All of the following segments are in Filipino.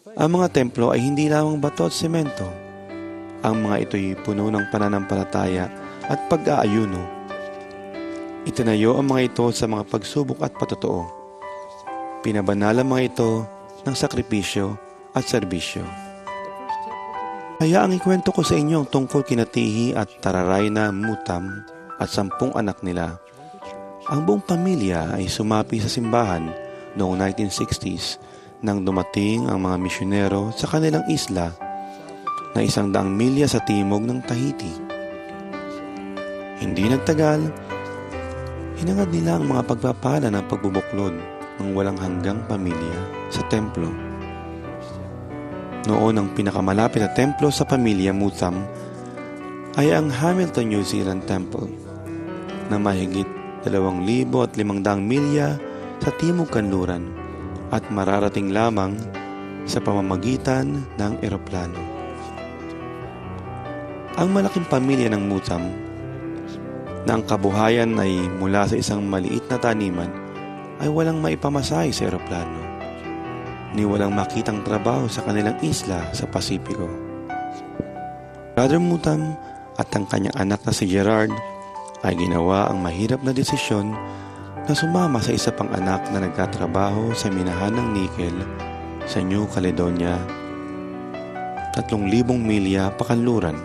Ang mga templo ay hindi lamang bato at semento. Ang mga ito'y puno ng pananampalataya at pag-aayuno. Itinayo ang mga ito sa mga pagsubok at patotoo. Pinabanal ang mga ito ng sakripisyo at serbisyo. Kaya ang ikwento ko sa inyo ang tungkol kinatihi at tararay na mutam at sampung anak nila. Ang buong pamilya ay sumapi sa simbahan noong 1960s nang dumating ang mga misyonero sa kanilang isla na isang daang milya sa timog ng Tahiti. Hindi nagtagal, hinangad nila ang mga pagpapala ng pagbubuklod ng walang hanggang pamilya sa templo. Noon ang pinakamalapit na templo sa pamilya Mutham ay ang Hamilton, New Zealand Temple na mahigit 2,500 milya sa timog kanluran at mararating lamang sa pamamagitan ng eroplano. Ang malaking pamilya ng Mutam na ang kabuhayan ay mula sa isang maliit na taniman ay walang maipamasahe sa eroplano ni walang makitang trabaho sa kanilang isla sa Pasipiko. Brother Mutam at ang kanyang anak na si Gerard ay ginawa ang mahirap na desisyon na sumama sa isa pang anak na nagtatrabaho sa minahan ng nikel sa New Caledonia, 3,000 milya pakanluran.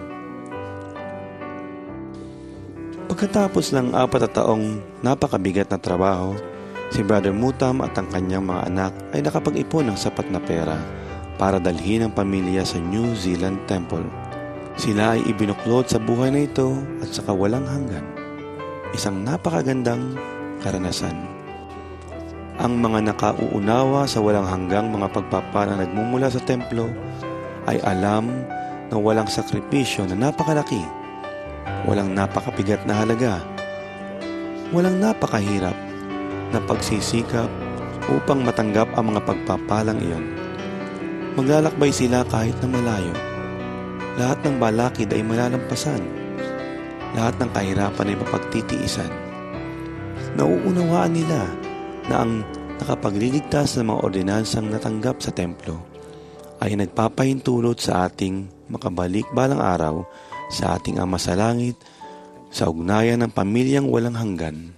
Pagkatapos ng apat na taong napakabigat na trabaho, si Brother Mutam at ang kanyang mga anak ay nakapag-ipon ng sapat na pera para dalhin ang pamilya sa New Zealand Temple. Sila ay ibinuklod sa buhay na ito at sa kawalang hanggan. Isang napakagandang karanasan. Ang mga nakauunawa sa walang hanggang mga pagpapala nagmumula sa templo ay alam na walang sakripisyo na napakalaki, walang napakabigat na halaga, walang napakahirap na pagsisikap upang matanggap ang mga pagpapalang iyon. Maglalakbay sila kahit na malayo. Lahat ng balakid ay malalampasan. Lahat ng kahirapan ay mapagtitiisan nauunawaan nila na ang nakapagliligtas ng mga ordinansang natanggap sa templo ay nagpapahintulot sa ating makabalik balang araw sa ating Ama sa Langit sa ugnayan ng pamilyang walang hanggan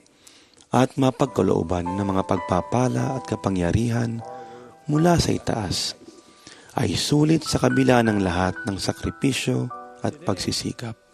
at mapagkalooban ng mga pagpapala at kapangyarihan mula sa itaas ay sulit sa kabila ng lahat ng sakripisyo at pagsisikap.